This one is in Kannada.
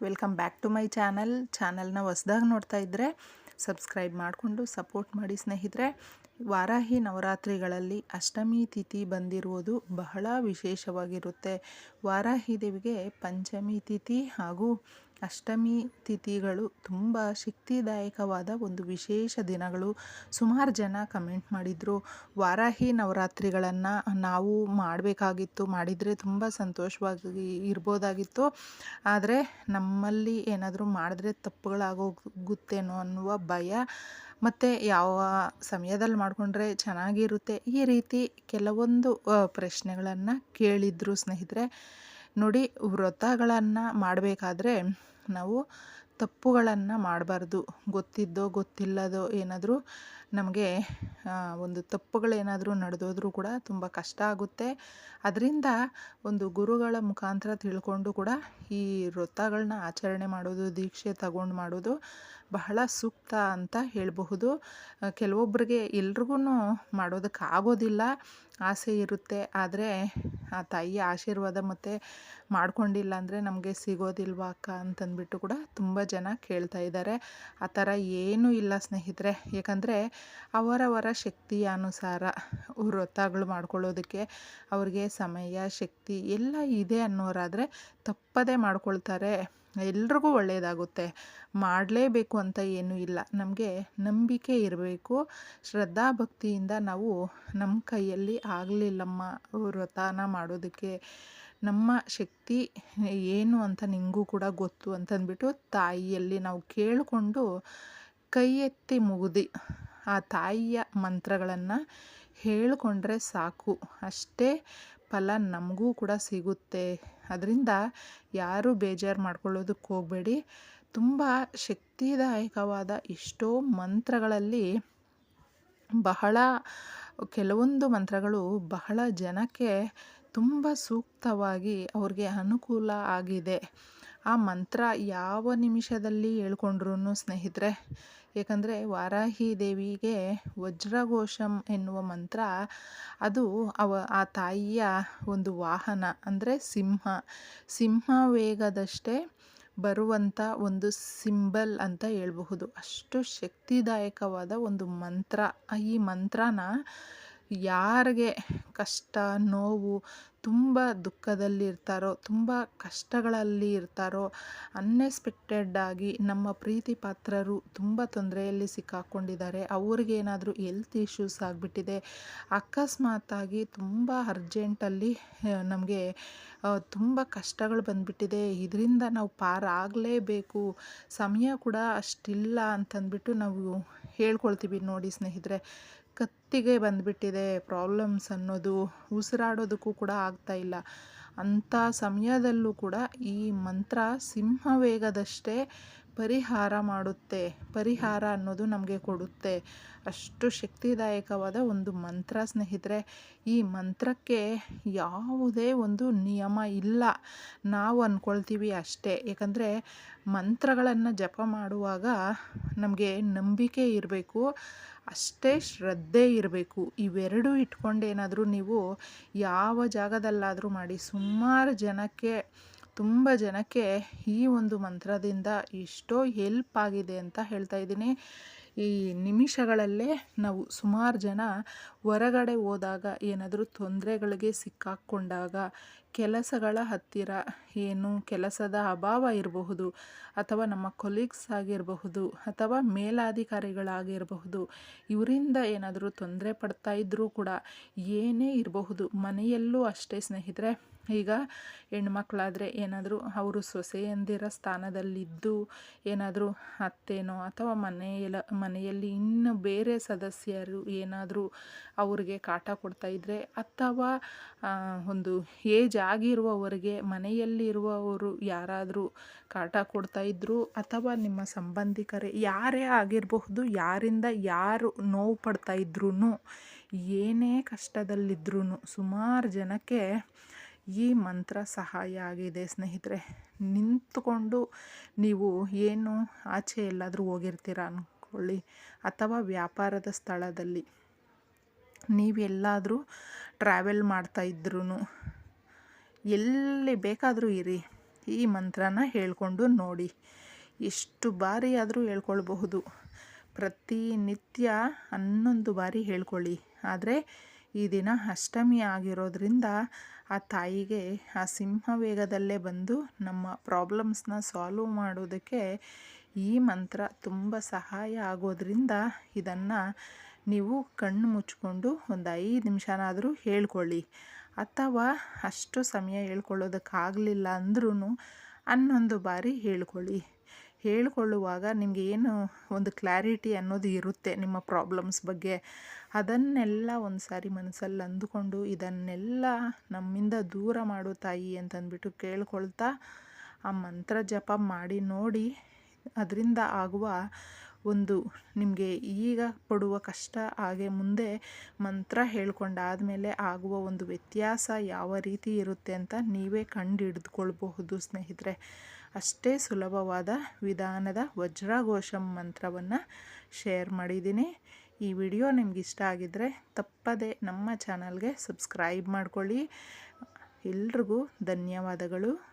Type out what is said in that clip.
Welcome back to my channel. ಚಾನಲ್ನ ಹೊಸ್ದಾಗಿ ನೋಡ್ತಾ ಇದ್ದರೆ ಸಬ್ಸ್ಕ್ರೈಬ್ ಮಾಡಿಕೊಂಡು ಸಪೋರ್ಟ್ ಮಾಡಿ ಸ್ನೇಹಿತರೆ. ವಾರಾಹಿ ನವರಾತ್ರಿಗಳಲ್ಲಿ ಅಷ್ಟಮಿ ತಿಥಿ ಬಂದಿರುವುದು ಬಹಳ ವಿಶೇಷವಾಗಿರುತ್ತೆ. ವಾರಾಹಿ ದೇವಿಗೆ ಪಂಚಮಿ ತಿಥಿ ಹಾಗೂ ಅಷ್ಟಮಿ ತಿಥಿಗಳು ತುಂಬ ಶಕ್ತಿದಾಯಕವಾದ ಒಂದು ವಿಶೇಷ ದಿನಗಳು. ಸುಮಾರು ಜನ ಕಮೆಂಟ್ ಮಾಡಿದರು, ವಾರಾಹಿ ನವರಾತ್ರಿಗಳನ್ನು ನಾವು ಮಾಡಬೇಕಾಗಿತ್ತು, ಮಾಡಿದರೆ ತುಂಬ ಸಂತೋಷವಾಗಿ ಇರ್ಬೋದಾಗಿತ್ತು. ಆದರೆ ನಮ್ಮಲ್ಲಿ ಏನಾದರೂ ಮಾಡಿದ್ರೆ ತಪ್ಪುಗಳಾಗೋಗುತ್ತೇನೋ ಅನ್ನುವ ಭಯ. ಮತ್ತು ಯಾವ ಸಮಯದಲ್ಲಿ ಮಾಡಿಕೊಂಡ್ರೆ ಚೆನ್ನಾಗಿರುತ್ತೆ? ಈ ರೀತಿ ಕೆಲವೊಂದು ಪ್ರಶ್ನೆಗಳನ್ನು ಕೇಳಿದರು ಸ್ನೇಹಿತರೆ. ನೋಡಿ, ವ್ರತಗಳನ್ನು ಮಾಡಬೇಕಾದ್ರೆ ನಾವು ತಪ್ಪುಗಳನ್ನು ಮಾಡಬಾರ್ದು. ಗೊತ್ತಿದ್ದೋ, ಗೊತ್ತಿಲ್ಲದೋ ಏನಾದರೂ ನಮಗೆ ಒಂದು ತಪ್ಪುಗಳೇನಾದರೂ ನಡೆದೋದ್ರೂ ಕೂಡ ತುಂಬ ಕಷ್ಟ ಆಗುತ್ತೆ. ಅದರಿಂದ ಒಂದು ಗುರುಗಳ ಮುಖಾಂತರ ತಿಳ್ಕೊಂಡು ಕೂಡ ಈ ವ್ರತಗಳನ್ನ ಆಚರಣೆ ಮಾಡೋದು, ದೀಕ್ಷೆ ತಗೊಂಡು ಮಾಡೋದು ಬಹಳ ಸೂಕ್ತ ಅಂತ ಹೇಳಬಹುದು. ಕೆಲವೊಬ್ಬರಿಗೆ ಎಲ್ರಿಗೂ ಮಾಡೋದಕ್ಕಾಗೋದಿಲ್ಲ. ಆಸೆ ಇರುತ್ತೆ. ಆದರೆ ಆ ತಾಯಿ ಆಶೀರ್ವಾದ ಮತ್ತು ಮಾಡ್ಕೊಂಡಿಲ್ಲ ಅಂದರೆ ನಮಗೆ ಸಿಗೋದಿಲ್ವಾ ಅಕ್ಕ ಅಂತಂದ್ಬಿಟ್ಟು ಕೂಡ ತುಂಬ ಜನ ಕೇಳ್ತಾ ಇದ್ದಾರೆ ಆ ಥರ ಏನೂ ಇಲ್ಲ ಸ್ನೇಹಿತರೆ. ಏಕೆಂದರೆ ಅವರವರ ಶಕ್ತಿಯ ಅನುಸಾರ ವ್ರತಗಳು ಮಾಡ್ಕೊಳ್ಳೋದಕ್ಕೆ ಅವ್ರಿಗೆ ಸಮಯ, ಶಕ್ತಿ ಎಲ್ಲ ಇದೆ ಅನ್ನೋರಾದರೆ ತಪ್ಪದೇ ಮಾಡ್ಕೊಳ್ತಾರೆ. ಎಲ್ರಿಗೂ ಒಳ್ಳೆಯದಾಗುತ್ತೆ ಮಾಡಲೇಬೇಕು ಅಂತ ಏನೂ ಇಲ್ಲ. ನಮಗೆ ನಂಬಿಕೆ ಇರಬೇಕು. ಶ್ರದ್ಧಾ ಭಕ್ತಿಯಿಂದ ನಾವು ನಮ್ಮ ಕೈಯಲ್ಲಿ ಆಗಲಿಲ್ಲಮ್ಮ ವ್ರತನ ಮಾಡೋದಕ್ಕೆ. ನಮ್ಮ ಶಕ್ತಿ ಏನು ಅಂತ ನಿಮಗೂ ಕೂಡ ಗೊತ್ತು ಅಂತಂದ್ಬಿಟ್ಟು ತಾಯಿಯಲ್ಲಿ ನಾವು ಕೇಳಿಕೊಂಡು ಕೈ ಎತ್ತಿ ಮುಗಿದು. ಆ ತಾಯಿಯ ಮಂತ್ರಗಳನ್ನು ಹೇಳಿಕೊಂಡ್ರೆ ಸಾಕು. ಅಷ್ಟೇ ಫಲ ನಮಗೂ ಕೂಡ ಸಿಗುತ್ತೆ. ಅದರಿಂದ ಯಾರೂ ಬೇಜಾರು ಮಾಡ್ಕೊಳ್ಳೋದಕ್ಕೆ ಹೋಗಬೇಡಿ. ತುಂಬ ಶಕ್ತಿದಾಯಕವಾದ ಎಷ್ಟೋ ಮಂತ್ರಗಳಲ್ಲಿ ಬಹಳ, ಕೆಲವೊಂದು ಮಂತ್ರಗಳು ಬಹಳ ಜನಕ್ಕೆ ತುಂಬ ಸೂಕ್ತವಾಗಿ ಅವ್ರಿಗೆ ಅನುಕೂಲ ಆಗಿದೆ. ಆ ಮಂತ್ರ ಯಾವ ನಿಮಿಷದಲ್ಲಿ ಹೇಳ್ಕೊಂಡ್ರು ಸ್ನೇಹಿತರೆ? ಏಕೆಂದರೆ ವಾರಾಹಿ ದೇವಿಗೆ ವಜ್ರಘೋಷಂ ಎನ್ನುವ ಮಂತ್ರ, ಅದು ಅವ, ಆ ತಾಯಿಯ ಒಂದು ವಾಹನ, ಅಂದರೆ ಸಿಂಹ. ಸಿಂಹ ವೇಗದಷ್ಟೇ ಬರುವಂಥ ಒಂದು ಸಿಂಬಲ್ ಅಂತ ಹೇಳಬಹುದು. ಅಷ್ಟು ಶಕ್ತಿದಾಯಕವಾದ ಒಂದು ಮಂತ್ರ. ಈ ಮಂತ್ರನ ಯಾರಿಗೆ ಕಷ್ಟ, ನೋವು ತುಂಬ ದುಃಖದಲ್ಲಿ ಇರ್ತಾರೋ ತುಂಬ ಕಷ್ಟಗಳಲ್ಲಿ ಇರ್ತಾರೋ ಅನ್ಎಕ್ಸ್ಪೆಕ್ಟೆಡ್ಡಾಗಿ ನಮ್ಮ ಪ್ರೀತಿ ಪಾತ್ರರು ತುಂಬ ತೊಂದರೆಯಲ್ಲಿ ಸಿಕ್ಕಾಕ್ಕೊಂಡಿದ್ದಾರೆ ಅವ್ರಿಗೇನಾದರೂ ಹೆಲ್ತ್ ಇಶ್ಯೂಸ್ ಆಗಿಬಿಟ್ಟಿದೆ ಅಕಸ್ಮಾತಾಗಿ ತುಂಬ ಅರ್ಜೆಂಟಲ್ಲಿ ನಮಗೆ ತುಂಬ ಕಷ್ಟಗಳು ಬಂದುಬಿಟ್ಟಿದೆ, ಇದರಿಂದ ನಾವು ಪಾರಾಗಲೇಬೇಕು, ಸಮಯ ಕೂಡ ಅಷ್ಟಿಲ್ಲ ಅಂತಂದ್ಬಿಟ್ಟು ನಾವು ಹೇಳ್ಕೊಳ್ತೀವಿ ನೋಡಿ ಸ್ನೇಹಿತರೆ. ಕತ್ತಿಗೆ ಬಂದುಬಿಟ್ಟಿದೆ ಪ್ರಾಬ್ಲಮ್ಸ್ ಅನ್ನೋದು. ಉಸಿರಾಡೋದಕ್ಕೂ ಕೂಡ ಆಗ್ತಾಯಿಲ್ಲ ಅಂಥ ಸಮಯದಲ್ಲೂ ಕೂಡ ಈ ಮಂತ್ರ ಸಿಂಹ ವೇಗದಷ್ಟೇ ಪರಿಹಾರ ಮಾಡುತ್ತೆ. ಪರಿಹಾರ ಅನ್ನೋದು ನಮಗೆ ಕೊಡುತ್ತೆ. ಅಷ್ಟು ಶಕ್ತಿದಾಯಕವಾದ ಒಂದು ಮಂತ್ರ ಸ್ನೇಹಿತರೆ, ಈ ಮಂತ್ರಕ್ಕೆ ಯಾವುದೇ ಒಂದು ನಿಯಮ ಇಲ್ಲ. ನಾವು ಅಂದ್ಕೊಳ್ತೀವಿ ಅಷ್ಟೇ. ಯಾಕಂದರೆ ಮಂತ್ರಗಳನ್ನು ಜಪ ಮಾಡುವಾಗ ನಮಗೆ ನಂಬಿಕೆ ಇರಬೇಕು, ಅಷ್ಟೇ ಶ್ರದ್ಧೆ ಇರಬೇಕು. ಇವೆರಡೂ ಇಟ್ಕೊಂಡೇನಾದರೂ ನೀವು ಯಾವ ಜಾಗದಲ್ಲಾದರೂ ಮಾಡಿ, ಸುಮಾರು ಜನಕ್ಕೆ ತುಂಬ ಜನಕ್ಕೆ ಈ ಒಂದು ಮಂತ್ರದಿಂದ ಎಷ್ಟೋ ಹೆಲ್ಪ್ ಆಗಿದೆ ಅಂತ ಹೇಳ್ತಾ ಇದ್ದೀನಿ. ಈ ನಿಮಿಷಗಳಲ್ಲೇ ನಾವು ಸುಮಾರು ಜನ ಹೊರಗಡೆ ಹೋದಾಗ ಏನಾದರೂ ತೊಂದರೆಗಳಿಗೆ ಸಿಕ್ಕಾಕ್ಕೊಂಡಾಗ ಕೆಲಸಗಳ ಹತ್ತಿರ ಏನು ಕೆಲಸದ ಅಭಾವ ಇರಬಹುದು ಅಥವಾ ನಮ್ಮ ಕೊಲೀಗ್ಸ್ ಆಗಿರಬಹುದು ಅಥವಾ ಮೇಲಾಧಿಕಾರಿಗಳಾಗಿರಬಹುದು, ಇವರಿಂದ ಏನಾದರೂ ತೊಂದರೆ ಪಡ್ತಾ ಇದ್ದರೂ ಕೂಡ ಏನೇ ಇರಬಹುದು ಮನೆಯಲ್ಲೂ ಅಷ್ಟೇ ಸ್ನೇಹಿತರೆ ಈಗ ಹೆಣ್ಮಕ್ಳಾದರೆ ಏನಾದರೂ ಅವರು ಸೊಸೆಯಂದಿರ ಸ್ಥಾನದಲ್ಲಿದ್ದು ಏನಾದರೂ ಅತ್ತೇನೋ ಅಥವಾ ಮನೆಯಲ್ಲ ಮನೆಯಲ್ಲಿ ಇನ್ನು ಬೇರೆ ಸದಸ್ಯರು ಏನಾದರೂ ಅವ್ರಿಗೆ ಕಾಟ ಕೊಡ್ತಾಯಿದ್ರೆ ಅಥವಾ ಒಂದು ಏಜ್ ಆಗಿರುವವರಿಗೆ ಮನೆಯಲ್ಲಿರುವವರು ಯಾರಾದರೂ ಕಾಟ ಕೊಡ್ತಾಯಿದ್ರು ಅಥವಾ ನಿಮ್ಮ ಸಂಬಂಧಿಕರೇ ಯಾರೇ ಆಗಿರಬಹುದು ಯಾರಿಂದ ಯಾರು ನೋವು ಪಡ್ತಾಯಿದ್ರು ಏನೇ ಕಷ್ಟದಲ್ಲಿದ್ರೂ ಸುಮಾರು ಜನಕ್ಕೆ ಈ ಮಂತ್ರ ಸಹಾಯ ಆಗಿದೆ ಸ್ನೇಹಿತರೆ. ನಿಂತುಕೊಂಡು ನೀವು ಏನು ಆಚೆ ಎಲ್ಲಾದರೂ ಹೋಗಿರ್ತೀರ ಅಂದ್ಕೊಳ್ಳಿ ಅಥವಾ ವ್ಯಾಪಾರದ ಸ್ಥಳದಲ್ಲಿ ನೀವೆಲ್ಲಾದರೂ ಟ್ರಾವೆಲ್ ಮಾಡ್ತಾಯಿದ್ರೂ ಎಲ್ಲಿ ಬೇಕಾದರೂ ಇರಿ. ಈ ಮಂತ್ರನ ಹೇಳ್ಕೊಂಡು ನೋಡಿ. ಎಷ್ಟು ಬಾರಿ ಆದರೂ ಹೇಳ್ಕೊಳ್ಬಹುದು. ಪ್ರತಿನಿತ್ಯ ಹನ್ನೊಂದು ಬಾರಿ ಹೇಳ್ಕೊಳ್ಳಿ. ಆದರೆ ಈ ದಿನ ಅಷ್ಟಮಿ ಆಗಿರೋದ್ರಿಂದ ಆ ತಾಯಿಗೆ ಆ ಸಿಂಹ ವೇಗದಲ್ಲೇ ಬಂದು ನಮ್ಮ ಪ್ರಾಬ್ಲಮ್ಸ್ನ ಸಾಲ್ವ್ ಮಾಡೋದಕ್ಕೆ ಈ ಮಂತ್ರ ತುಂಬ ಸಹಾಯ ಆಗೋದ್ರಿಂದ ಇದನ್ನು ನೀವು ಕಣ್ಣು ಮುಚ್ಕೊಂಡು ಒಂದು ಐದು ನಿಮಿಷನಾದರೂ ಹೇಳ್ಕೊಳ್ಳಿ. ಅಥವಾ ಅಷ್ಟು ಸಮಯ ಹೇಳ್ಕೊಳ್ಳೋದಕ್ಕಾಗಲಿಲ್ಲ ಅಂದ್ರೂ ಹನ್ನೊಂದು ಬಾರಿ ಹೇಳ್ಕೊಳ್ಳಿ. ಹೇಳ್ಕೊಳ್ಳುವಾಗ ನಿಮಗೆ ಏನು ಒಂದು ಕ್ಲಾರಿಟಿ ಅನ್ನೋದು ಇರುತ್ತೆ ನಿಮ್ಮ ಪ್ರಾಬ್ಲಮ್ಸ್ ಬಗ್ಗೆ. ಅದನ್ನೆಲ್ಲ ಒಂದು ಸಾರಿ ಮನಸ್ಸಲ್ಲಿ ಅಂದುಕೊಂಡು ಇದನ್ನೆಲ್ಲ ನಮ್ಮಿಂದ ದೂರ ಮಾಡು ತಾಯಿ ಅಂತಂದ್ಬಿಟ್ಟು ಕೇಳ್ಕೊಳ್ತಾ ಆ ಮಂತ್ರ ಜಪ ಮಾಡಿ ನೋಡಿ ಅದರಿಂದ ಆಗುವ ಒಂದು ನಿಮಗೆ ಈಗ ಪಡುವ ಕಷ್ಟ ಹಾಗೆ ಮುಂದೆ ಮಂತ್ರ ಹೇಳ್ಕೊಂಡಾದಮೇಲೆ ಆಗುವ ಒಂದು ವ್ಯತ್ಯಾಸ ಯಾವ ರೀತಿ ಇರುತ್ತೆ ಅಂತ ನೀವೇ ಕಂಡು ಹಿಡಿದುಕೊಳ್ಬಹುದು ಸ್ನೇಹಿತರೆ. ಅಷ್ಟೇ ಸುಲಭವಾದ ವಿಧಾನದ ವಜ್ರಘೋಷಂ ಮಂತ್ರವನ್ನು ಶೇರ್ ಮಾಡಿದ್ದೀನಿ. ಈ ವಿಡಿಯೋ ನಿಮ್ಗೆ ಇಷ್ಟ ಆಗಿದ್ದರೆ ತಪ್ಪದೆ ನಮ್ಮ ಚಾನಲ್ಗೆ ಸಬ್ಸ್ಕ್ರೈಬ್ ಮಾಡ್ಕೊಳ್ಳಿ. ಎಲ್ರಿಗೂ ಧನ್ಯವಾದಗಳು.